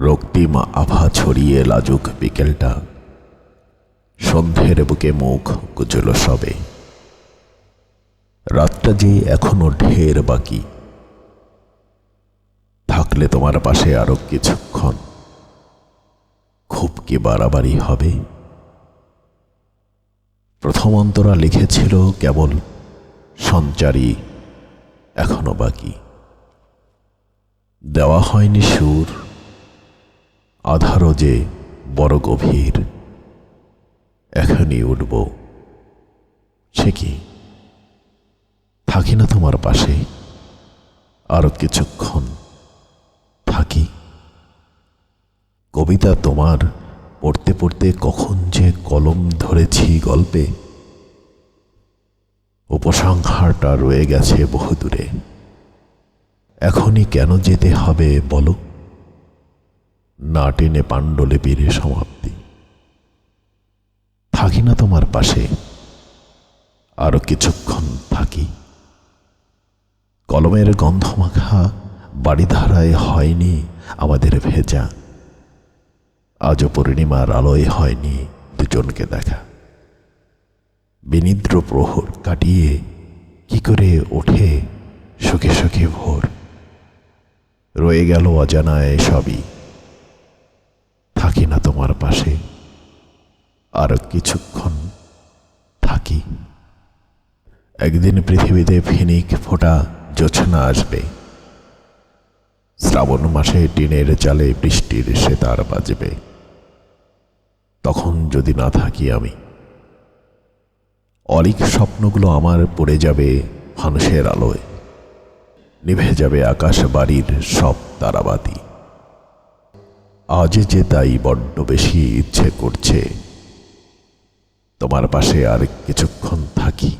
রক্তিম আভা ছড়িয়ে লাজুক বিকেলটা। সন্ধ্যের বুকে মুখ গুজল সবে। রাতটা যে এখনও ঢের বাকি। থাকলে তোমার পাশে আরও কিছুক্ষণ। খুব কি বাড়াবাড়ি হবে? প্রথম অন্তরা লিখেছিল কেবল, সঞ্চারী এখনও বাকি। দেওয়া হয়নি সুর। আধারও যে বড় গভীর, এখনই উঠব। সে কি? থাকি না তোমার পাশে? আরও কিছুক্ষণ থাকি? কবিতা তোমার পড়তে পড়তে কখন যে কলম ধরেছি গল্পে। উপসংহারটা রয়ে গেছে বহুদূরে। এখনই কেন যেতে হবে বলো? না টেনে পাণ্ডুলিপির সমাপ্তি। থাকি না তোমার পাশে, আরও কিছুক্ষণ থাকি। কলমের গন্ধমাখা বাড়িধারায় হয়নি আমাদের ভেজা। আজও পূর্ণিমার আলোয় হয়নি দুজনকে দেখা। বিনিদ্র প্রহর কাটিয়ে কি করে ওঠে সুখে সুখে ভোর? রয়ে গেল অজানায় সবই। থাকি না তোমার পাশে, আর কিছুক্ষণ থাকি। একদিন পৃথিবীতে ফিনিক ফোটা জোছনা আসবে। শ্রাবণ মাসে টিনের চালে বৃষ্টির সেতার বাজবে। তখন যদি না থাকি আমি, অলিক স্বপ্নগুলো আমার পড়ে যাবে মানুষের আলোয়। নিভে যাবে আকাশ বাড়ির সব তারাবাতি। আজ যে তাই বড্ড বেশি ইচ্ছে করছে। তোমার পাশে আর কিছুক্ষণ থাকি।